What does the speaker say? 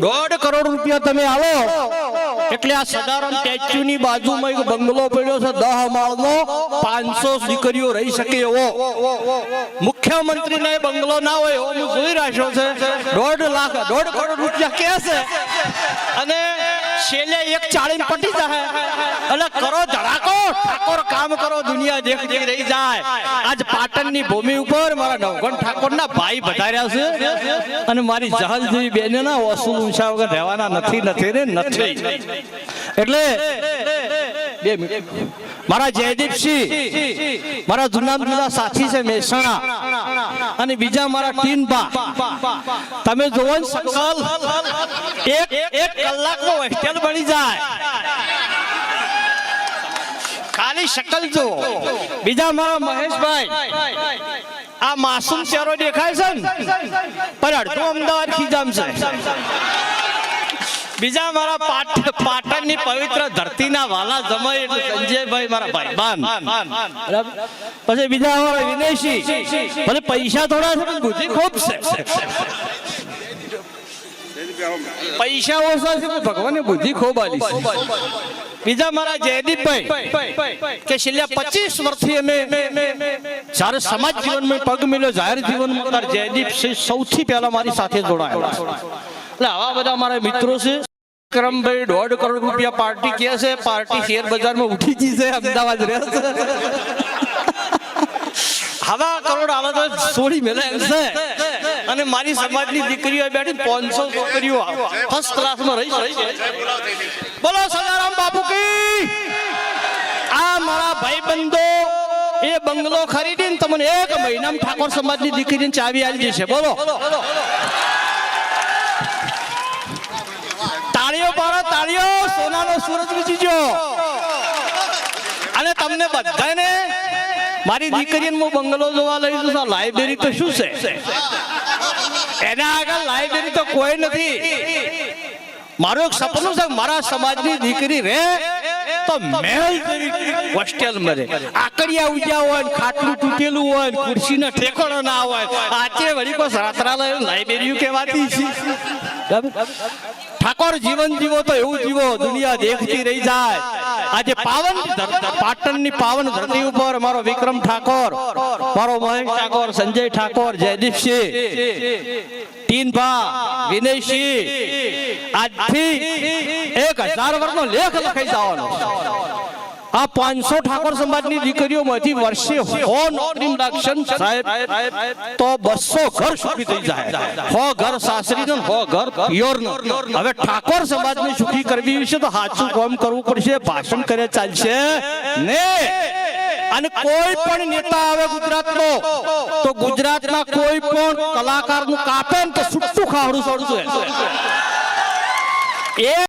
દોઢ કરોડ રૂપિયા તમે આવો. એટલે આ સદારામ સ્ટેચ્યુ ની બાજુમાં એક બંગલો પડ્યો છે, દહ માળનો. પાંચસો દીકરીઓ રહી શકે એવો. મુખ્યમંત્રી ને બંગલો ના હોય એવો જોઈ રહ્યો છે. દોઢ લાખ, દોઢ કરોડ રૂપિયા કે છે? અને છેલ્લે એક ચાળી પટી જાય એટલે કરો ધડાકો, ઠાકોર કામ કરો, દુનિયા દેખ દેખ રહી જાય. આજ પાટણની ભૂમિ ઉપર મારા નવગણ ઠાકોરના ભાઈ વધાર્યા છે. અને મારી જહાજ જેવી બેને ના વસૂલ ઊંચા વગર રહેવાના નથી નથી ને નથી. એટલે બે મિનિટ. મારા જયદીપસિંહ, મારા જૂના જૂના સાથી છે મહેસાણા અને બીજા મારા ટીન બા. તમે જોવો ને સકલ એક એક કલાકનો હોસ્ટેલ બની જાય. ખાલી શકલ જો બીજા મારા મહેશભાઈ આ માસૂમ ચહેરો દેખાય છે ને પણ અડધો અમદાવાદ ખીજામ છે. બીજા મારા પાટ પાટણની પવિત્ર ધરતીના વાલા જમાઈ સંજયભાઈ મારા ભાઈબાન પછી બીજા અમારા વિનેશી. ભલે પૈસા થોડા છે, પણ બુદ્ધિ ખૂબ છે. પૈસા ઓછા છે, પણ ભગવાને બુદ્ધિ ખૂબ આલી બીજા મારા જયદીપભાઈ, કે છેલ્લા પચીસ વર્ષથી અમે જ્યારે સમાજ જીવનમાં પગ મિલ્યો જાહેર જીવનમાં જયદીપ સિંહ સૌથી પહેલા મારી સાથે જોડાયેલા એટલે આવા બધા મારા મિત્રો છે વિક્રમભાઈ દોઢ કરોડ રૂપિયા પાર્ટી કે છે, પાર્ટી શેર બજારમાં ઉઠી ગઈ છે, અમદાવાદ રહે છે. હવા કરોડ આવા તો છોડી મેલે છે. અને મારી સમાજની દીકરીઓ બેઠી પાંચસો છોકરીઓ ફર્સ્ટ ક્લાસમાં રહી છે. બોલો, સદારામ બાપુ કી. આ મારા ભાઈબંધો એ બંગલો ખરીદીને તમને એક મહિનામાં ઠાકોર સમાજની દીકરીને ચાવી આવી જશે બોલો. તાળીઓ પાડો તાળીઓ સોનાનો સૂરજ વીજીજો અને તમને બધાને મારી દીકરીને હું બંગલો જોવા લઈ જઉં લાઇબ્રેરી તો શું છે? એના આગળ લાઇબ્રેરી તો કોઈ નથી. મારું એક સપનું છે મારા સમાજની દીકરી રે તો મહેલ જેવી હોસ્ટેલ મળે આકડિયા ઉજ્યા હોય ખાટલું તૂટેલું હોય ખુરશીનો ઠેકોડો ના હોય. આજે વળી કોઈ રાત્રાલય લાઇબ્રેરી કહેવાતી છે. ઠાકોર જીવન જીવો તો એવું જીવો, દુનિયા દેખતી રહી જાય. આજે પાવન પાટણની પાવન ધરતી ઉપર મારો વિક્રમ ઠાકોર, મારો મહેશ ઠાકોર, સંજય ઠાકોર જયદીપસિંહ જવાનો આ પાંચસો ઠાકોર સમાજની દીકરીઓમાંથી વર્ષે હો નોકરી લાગશે ને સાહેબ, તો બસો ઘર સુખી થઈ જાય. હો ઘર સાસરી હવે ઠાકોર સમાજને સુખી કરવી વિશે તો સાચું કામ કરવું પડશે, ભાષણ કરે ચાલશે. ને અને કોઈ પણ નેતા આવે ગુજરાતનો તો ગુજરાતના કોઈ પણ કલાકારનું કાપે ને તો સુટ્ટું ખાવડું છોડું એ